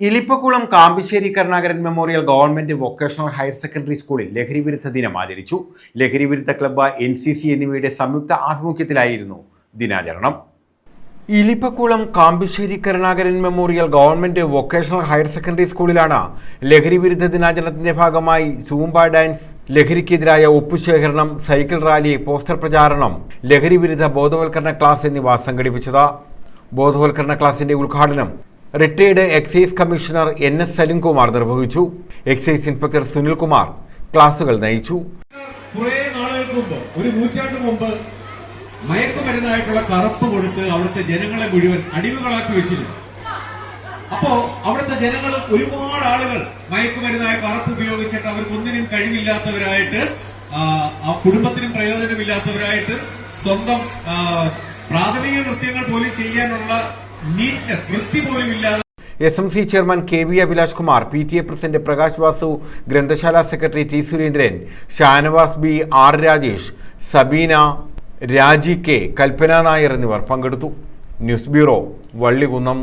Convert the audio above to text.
Elippakulam Kambissery Karunakaran memorial government vocational higher secondary സ്കൂളിൽ ലഹരി വിരുദ്ധ ദിനം ആചരിച്ചു. ലഹരി വിരുദ്ധ ക്ലബ്ബ് എൻ സി സി എന്നിവയുടെ സംയുക്ത ആഭിമുഖ്യത്തിലായിരുന്നു ദിനാചരണം. Ilippakulam Kambissery Karunakaran memorial government vocational higher secondary സ്കൂളിലാണ് ലഹരി വിരുദ്ധ ദിനാചരണത്തിന്റെ ഭാഗമായി സൂംബ ഡാൻസ് ലഹരിക്കെതിരായ ഒപ്പുശേഖരണം സൈക്കിൾ റാലി പോസ്റ്റർ പ്രചാരണം ലഹരി വിരുദ്ധ ബോധവൽക്കരണ ക്ലാസ് എന്നിവ സംഘടിപ്പിച്ചത്. ബോധവൽക്കരണ ക്ലാസിന്റെ ഉദ്ഘാടനം retired excise commissioner N S Salimkumar നിർവഹിച്ചു. എക്സൈസ് ഇൻസ്പെക്ടർ സുനിൽകുമാർ ക്ലാസുകൾ നയിച്ചു. കുറെ നാളുകൾക്ക് മുമ്പ് ഒരു നൂറ്റാണ്ട് മുമ്പ് മയക്കുമരുന്നായിട്ടുള്ള കറുപ്പ് കൊടുത്ത് അവിടുത്തെ ജനങ്ങളെ മുഴുവൻ അടിമകളാക്കി വെച്ചിരുന്നു. അപ്പോ അവിടുത്തെ ജനങ്ങൾ ഒരുപാട് ആളുകൾ മയക്കുമരുന്നായ കറുപ്പ് ഉപയോഗിച്ചിട്ട് അവർക്കൊന്നിനും കഴിവില്ലാത്തവരായിട്ട് കുടുംബത്തിനും പ്രയോജനമില്ലാത്തവരായിട്ട് സ്വന്തം പ്രാഥമിക കൃത്യങ്ങൾ പോലും ചെയ്യാനുള്ള പോലും ഇല്ലാതെ. S M C chairman K V Abhilash Kumar P T A president Prakash Vasu ഗ്രന്ഥശാല secretary T Surendran Shanavas B R Rajesh Sabeena Raji K Kalpana Nair എന്നിവർ പങ്കെടുത്തു. News bureau Vallikunnam.